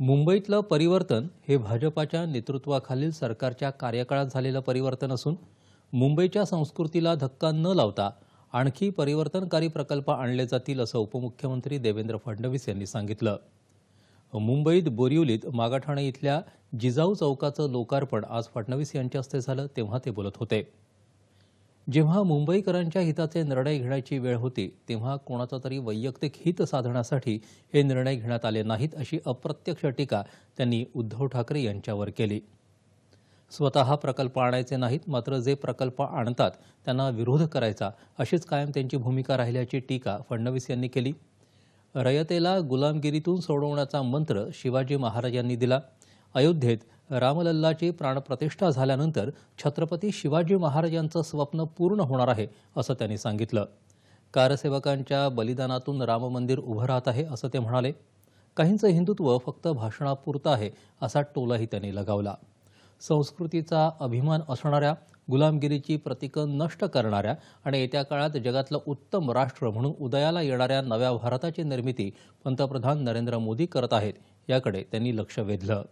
मुंबईतलं परिवर्तन हे भाजपाच्या नेतृत्वाखालील सरकारच्या कार्यकाळात झालेलं परिवर्तन असून मुंबईच्या संस्कृतीला धक्का न लावता आणखी परिवर्तनकारी प्रकल्प आणले जातील असं उपमुख्यमंत्री देवेंद्र फडणवीस यांनी सांगितलं. मुंबईत बोरिवलीत मागाठाणे इथल्या जिजाऊ चौकाचं लोकार्पण आज फडणवीस यांच्या हस्ते झालं तेव्हा ते बोलत होते. जेव्हा मुंबईकरांच्या हिताचे निर्णय घेण्याची वेळ होती तेव्हा कोणाचं तरी वैयक्तिक हित साधण्यासाठी हे निर्णय घेण्यात आले नाहीत अशी अप्रत्यक्ष टीका त्यांनी उद्धव ठाकरे यांच्यावर केली. स्वतः प्रकल्प आणायचे नाहीत मात्र जे प्रकल्प आणतात त्यांना विरोध करायचा अशीच कायम त्यांची भूमिका राहिल्याची टीका फडणवीस यांनी केली. रयतेला गुलामगिरीतून सोडवण्याचा मंत्र शिवाजी महाराजांनी दिला. अयोध्येत रामलल्लाची प्राणप्रतिष्ठा झाल्यानंतर छत्रपती शिवाजी महाराजांचं स्वप्न पूर्ण होणार आहे असं त्यांनी सांगितलं. कारसेवकांच्या बलिदानातून राम मंदिर उभं राहत आहे असं ते म्हणाले. काहींचं हिंदुत्व फक्त भाषणापुरतं आहे असा टोलाही त्यांनी लगावला. संस्कृतीचा अभिमान असणाऱ्या गुलामगिरीची प्रतीकं नष्ट करणाऱ्या आणि येत्या काळात जगातलं उत्तम राष्ट्र म्हणून उदयाला येणाऱ्या नव्या भारताची निर्मिती पंतप्रधान नरेंद्र मोदी करत आहेत याकडे त्यांनी लक्ष वेधलं.